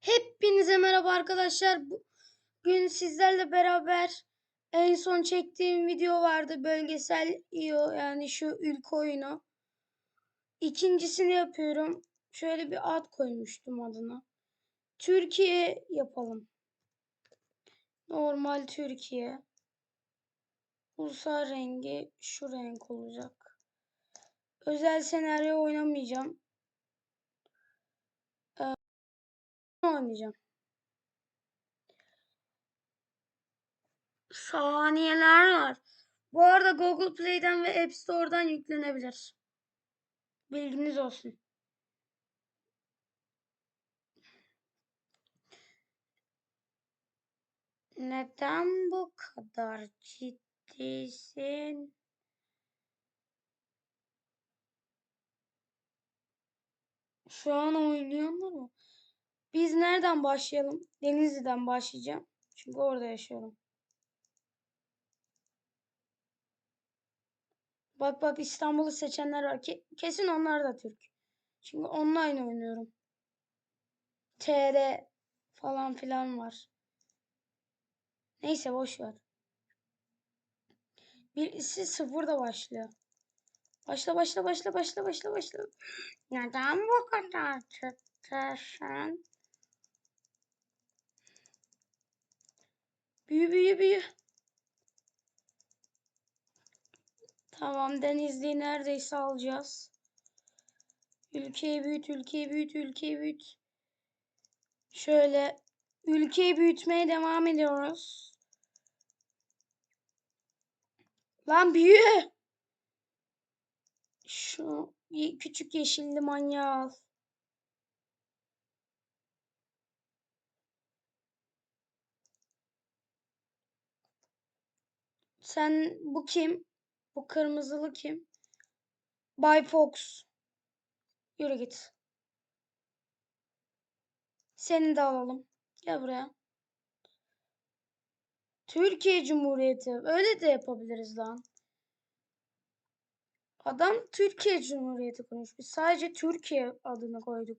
Hepinize merhaba arkadaşlar. Bugün sizlerle beraber en son çektiğim video vardı. Bölgesel IO yani şu ülke oyunu. İkincisini yapıyorum. Şöyle bir ad koymuştum adına. Türkiye yapalım. Normal Türkiye. Ulusal rengi şu renk olacak. Özel senaryo oynamayacağım. Oynayacağım. Saniyeler var. Bu arada Google Play'den ve App Store'dan yüklenebilir. Bilginiz olsun. Neden bu kadar ciddisin? Şu an oynayanlar mı? Biz nereden başlayalım? Denizli'den başlayacağım. Çünkü orada yaşıyorum. Bak bak İstanbul'u seçenler var. Ke kesin onlar da Türk. Çünkü online oynuyorum. TR falan filan var. Neyse boş ver. Birisi sıfırda başlıyor. Başla başla başla başla başla başla. Neden bu kadar çıktısın? Büyü büyü büyü. Tamam Denizli'yi neredeyse alacağız. Ülkeyi büyüt, ülkeyi büyüt, ülkeyi büyüt. Şöyle ülkeyi büyütmeye devam ediyoruz. Lan büyü. Şu küçük yeşilli manyağı al. Sen bu kim? Bu kırmızılı kim? Bay Fox. Yürü git. Seni de alalım. Gel buraya. Türkiye Cumhuriyeti. Öyle de yapabiliriz lan. Adam Türkiye Cumhuriyeti koymuş. Biz sadece Türkiye adını koyduk.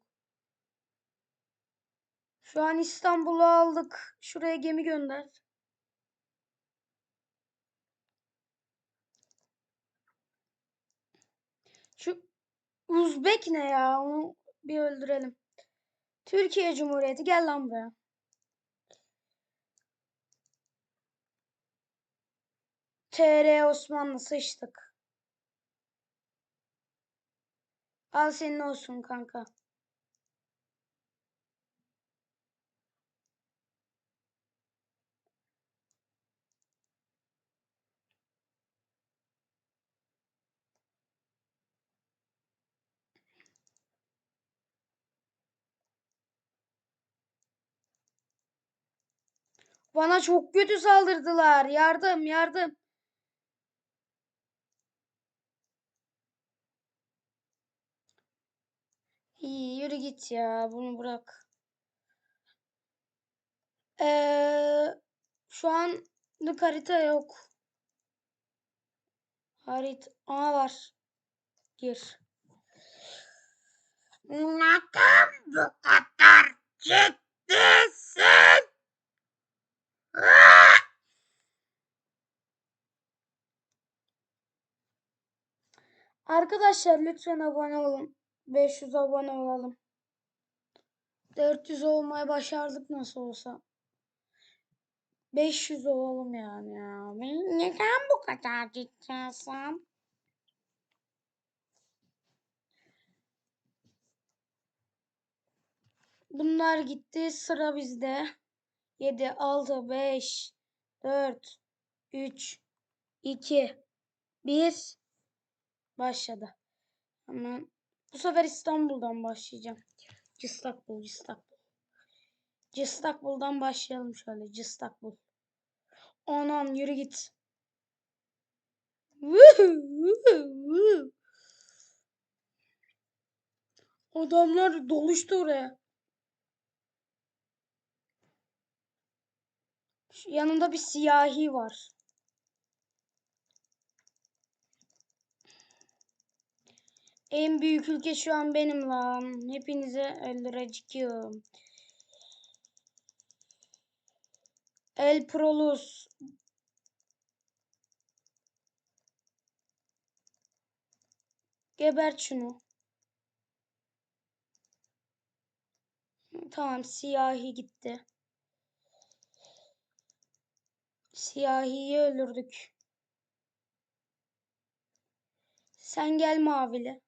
Şu an İstanbul'u aldık. Şuraya gemi gönder. Şu Uzbek ne ya? Onu bir öldürelim. Türkiye Cumhuriyeti gel lan buraya. TR Osmanlı sıçtık. Al senin olsun kanka. Bana çok kötü saldırdılar. Yardım, yardım. İyi, yürü git ya. Bunu bırak. Ee, şu an harita yok. Harit. Aa var. Gir. Neden bu kadar ciddisin? Arkadaşlar lütfen abone olun. 500 abone olalım. 400 olmayı başardık nasıl olsa. 500 olalım yani ya. Neden bu kadar ciddisin? Bunlar gitti. Sıra bizde. 7, 6, 5, 4, 3, 2, 1. Başladı. Hemen bu sefer İstanbul'dan başlayacağım. Cistakbul, Cistakbul. Cistakbul'dan başlayalım şöyle. Cistakbul. Anam yürü git. Adamlar doluştu oraya. Yanında bir siyahi var. En büyük ülke şu an benim lan. Hepinize öldüreceğim. El Prolus. Gebert şunu. Tamam siyahi gitti. Siyahiyi öldürdük. Sen gel mavili.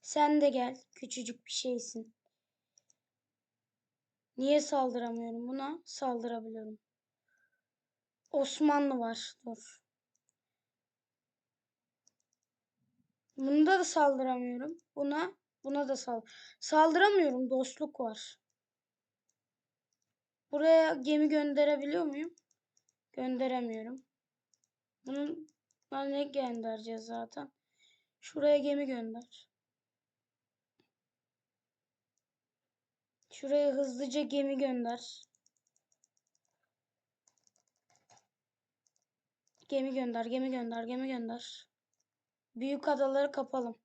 Sen de gel. Küçücük bir şeysin. Niye saldıramıyorum buna? Saldırabiliyorum. Osmanlı var. Dur. Bunda da saldıramıyorum. Buna, buna da sal saldıramıyorum. Dostluk var. Buraya gemi gönderebiliyor muyum? Gönderemiyorum. Bunun ben ne göndereceğiz zaten? Şuraya gemi gönder. Şuraya hızlıca gemi gönder. Gemi gönder, gemi gönder, gemi gönder. Büyük adaları kapalım.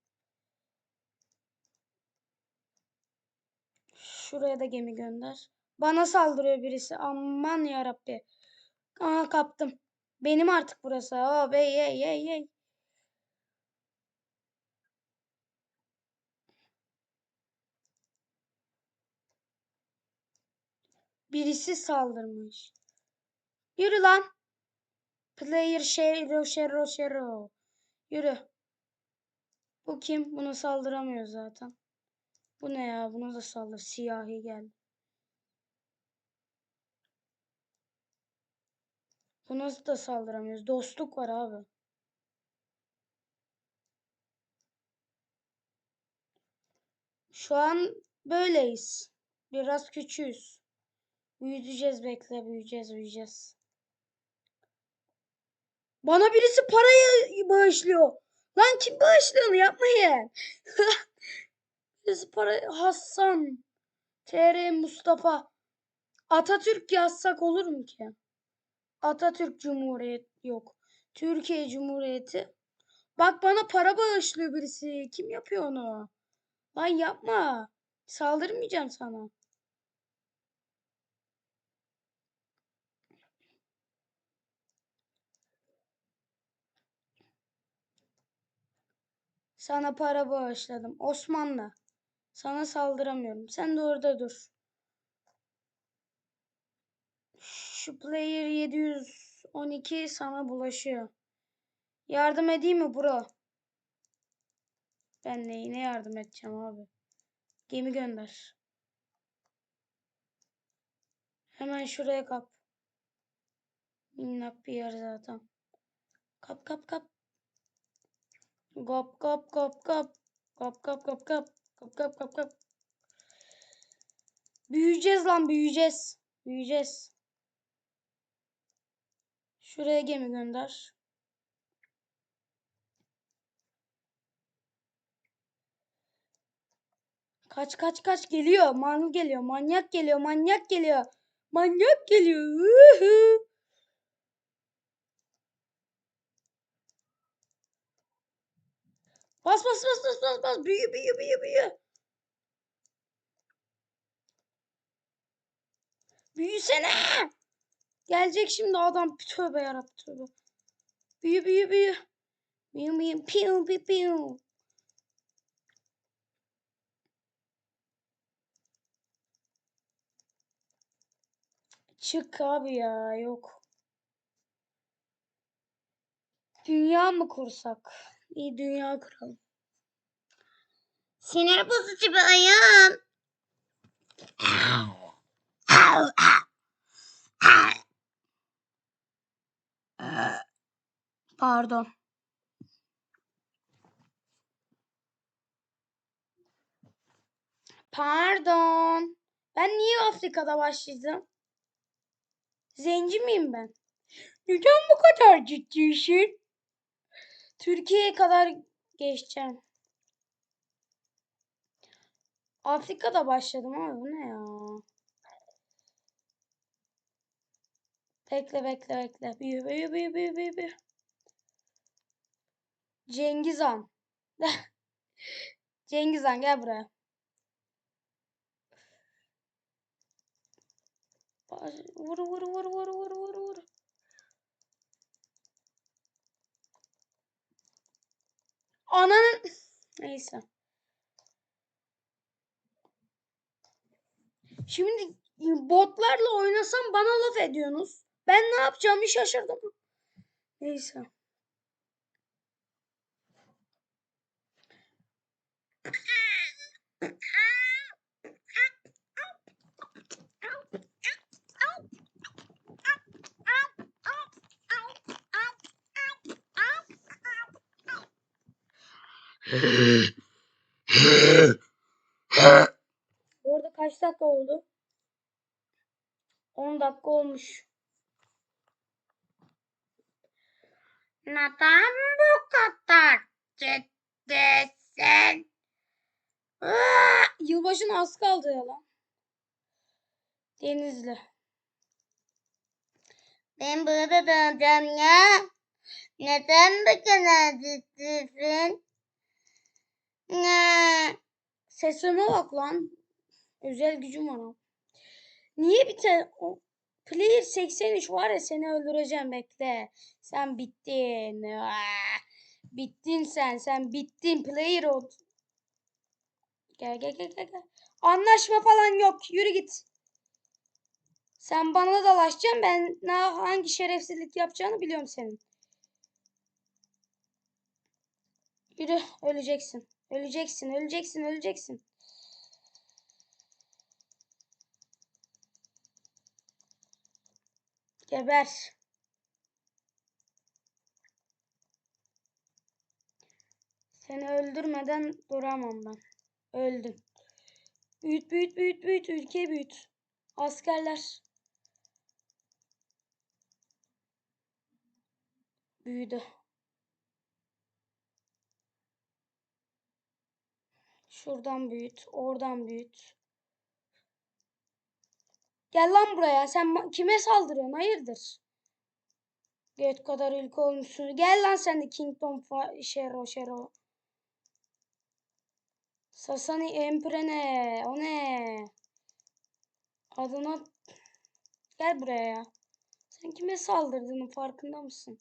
Şuraya da gemi gönder. Bana saldırıyor birisi. Aman ya Rabbi. Aha kaptım. Benim artık burası. Oh bey ey ey ey. Birisi saldırmış. Yürü lan. Player Shero Shero Shero. Yürü. Bu kim? Buna saldıramıyor zaten. Bu ne ya? Buna da saldır. Siyahi geldi. Buna da saldıramıyoruz. Dostluk var abi. Şu an böyleyiz. Biraz küçüğüz. Büyüyeceğiz bekle büyüyeceğiz büyüyeceğiz. Bana birisi parayı bağışlıyor. Lan kim bağışlıyor onu yapmayın. birisi para Hasan. TR Mustafa. Atatürk yazsak olur mu ki? Atatürk Cumhuriyet yok. Türkiye Cumhuriyeti. Bak bana para bağışlıyor birisi. Kim yapıyor onu? Lan yapma. Saldırmayacağım sana. Sana para bağışladım. Osmanlı. Sana saldıramıyorum. Sen de orada dur. Şu player 712 sana bulaşıyor. Yardım edeyim mi bro? Ben neyine yardım edeceğim abi? Gemi gönder. Hemen şuraya kap. Minnak bir yer zaten. Kap kap kap. Kap kap kap kap. Kap kap kap kap. Kap kap kap kap. Büyüyeceğiz lan büyüyeceğiz. Büyüyeceğiz. Şuraya gemi gönder. Kaç kaç kaç geliyor. Man geliyor. Manyak geliyor. Manyak geliyor. Manyak geliyor. Uhu. Bas bas bas bas bas bas. Büyü büyü büyü büyü. Büyüsene. Gelecek şimdi adam. Tövbe yarabbim tövbe. Büyü büyü büyü. Büyü büyü. Piu piu piu. Çık abi ya yok. Dünya mı kursak? İyi dünya kuralım. Sinir bozucu bir oyun. Pardon. Pardon. Ben niye Afrika'da başladım? Zenci miyim ben? Neden bu kadar ciddisin? Türkiye'ye kadar geçeceğim. Afrika'da başladım ama bu ne ya? Bekle bekle bekle. Büyü büyü büyü büyü büyü büyü. Cengiz Han. Cengiz Han gel buraya. Vur vur vur vur vur vur vur. Ananın neyse. Şimdi botlarla oynasam bana laf ediyorsunuz. Ben ne yapacağımı şaşırdım. Neyse. Orada kaç dakika oldu? 10 dakika olmuş. Neden bu kadar ciddisin? Aa, yılbaşına az kaldı ya lan. Denizli. Ben burada doğacağım ya. Neden bu kadar ciddisin? Ne? Sesime bak lan. Özel gücüm var. Niye bir tane Player 83 var ya seni öldüreceğim bekle. Sen bittin. Aa, bittin sen. Sen bittin player ol. Gel gel gel gel. gel. Anlaşma falan yok. Yürü git. Sen bana dalaşacaksın. Ben ne hangi şerefsizlik yapacağını biliyorum senin. Yürü öleceksin. Öleceksin, öleceksin, öleceksin. Geber. Seni öldürmeden duramam ben. Öldün. Büyüt, büyüt, büyüt, büyüt. Ülkeyi büyüt. Askerler. Büyüdü. Şuradan büyüt, oradan büyüt. Gel lan buraya. Sen kime saldırıyorsun? Hayırdır? Göt kadar ülke olmuşsun. Gel lan sen de Kingdom Şero Şero. Sasani Emprene. O ne? Adına gel buraya ya. Sen kime saldırdığının farkında mısın?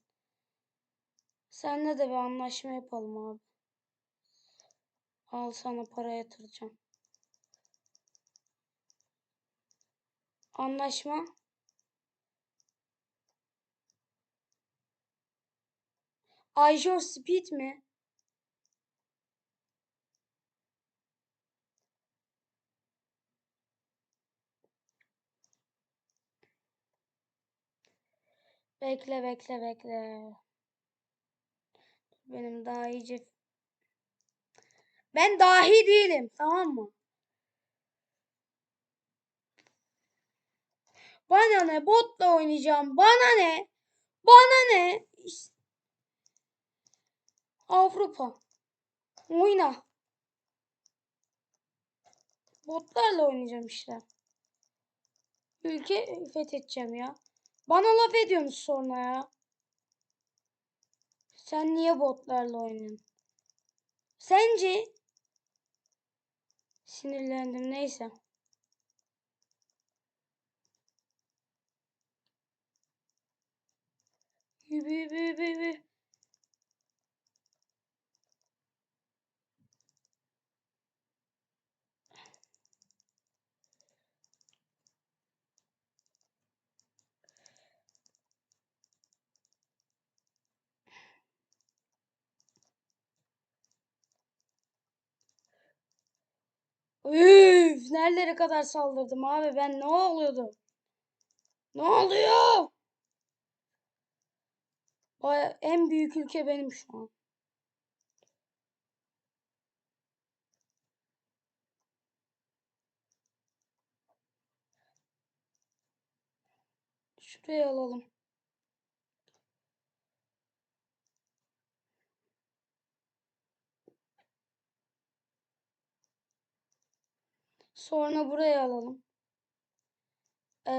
Seninle de bir anlaşma yapalım abi. Al sana para yatıracağım. Anlaşma. Azure Speed mi? Bekle bekle bekle. Benim daha iyice... Ben dahi değilim tamam mı? Bana ne botla oynayacağım. Bana ne? Bana ne? Avrupa. Oyna. Botlarla oynayacağım işte. Ülke fethedeceğim ya. Bana laf ediyorsunuz sonra ya. Sen niye botlarla oynuyorsun? Sence? Sinirlendim neyse. Yürü yürü yürü yürü. Üf, nerelere kadar saldırdım abi ben ne oluyordu? Ne oluyor? Baya- en büyük ülke benim şu an. Şuraya alalım. Sonra buraya alalım. Ee,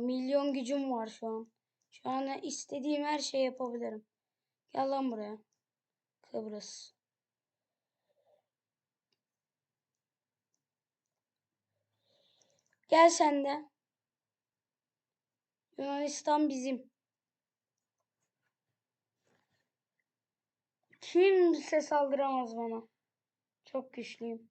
milyon gücüm var şu an. Şu an istediğim her şeyi yapabilirim. Gel lan buraya. Kıbrıs. Gel sen de. Yunanistan bizim. Kimse saldıramaz bana. Çok güçlüyüm.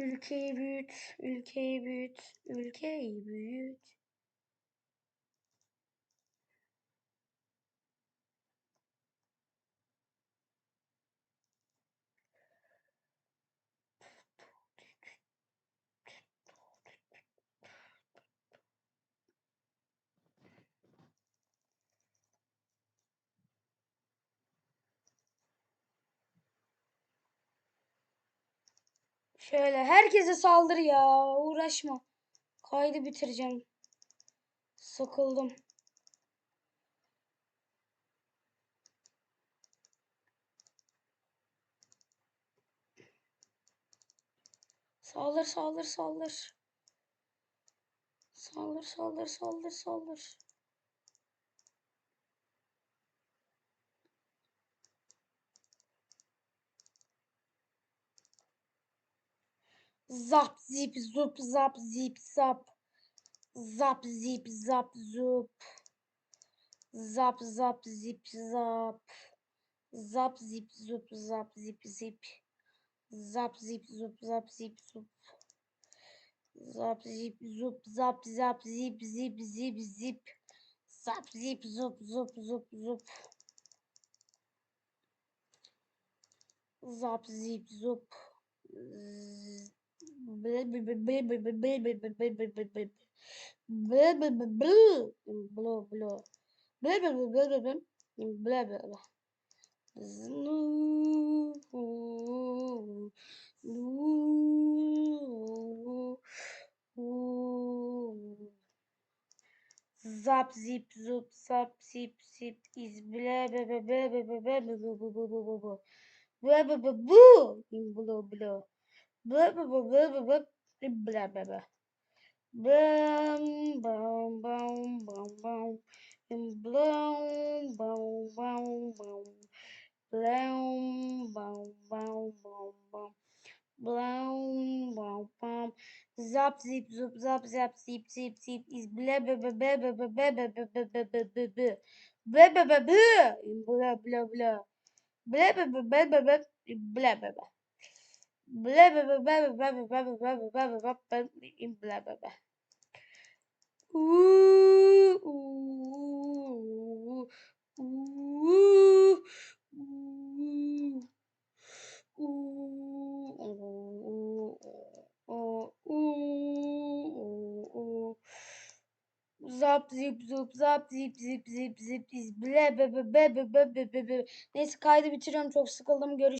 Ülkeyi büyüt, ülkeyi büyüt, ülkeyi büyüt. Şöyle herkese saldır ya. Uğraşma. Kaydı bitireceğim. Sıkıldım. Saldır saldır saldır. Saldır saldır saldır saldır. Zap zip zup zap zip zap. Zap zip zap zup. Zap zap zip zap. Zap zip zup zap zip zip. Zap zip zup zap zip zup. Zap zip zup zap zap zip zip zip zip. Zap zip zup zup zup zup. Zap zip zup. Z- Zap zip zup zap zip zip is blah blah blah blah blah blah blah blah blah blah blah blah blah blah blah blah blah bu. Blo blo. Ble be be be be be. Ble be be. Bam bam bam bam bam. Blum bam bam bam. Blum bam bam bam bam. Blum bam bam. Zap zip zup zap zap zip zip zip is ble be be be be be be be be be be be be be. Ble be be be. Bla bla bla. Ble be be be be be. Bla be be. Ble zap zip zup zap zip zip zip zip iz ble be be be be be be be neyse kaydı bitiriyorum çok sıkıldım görüş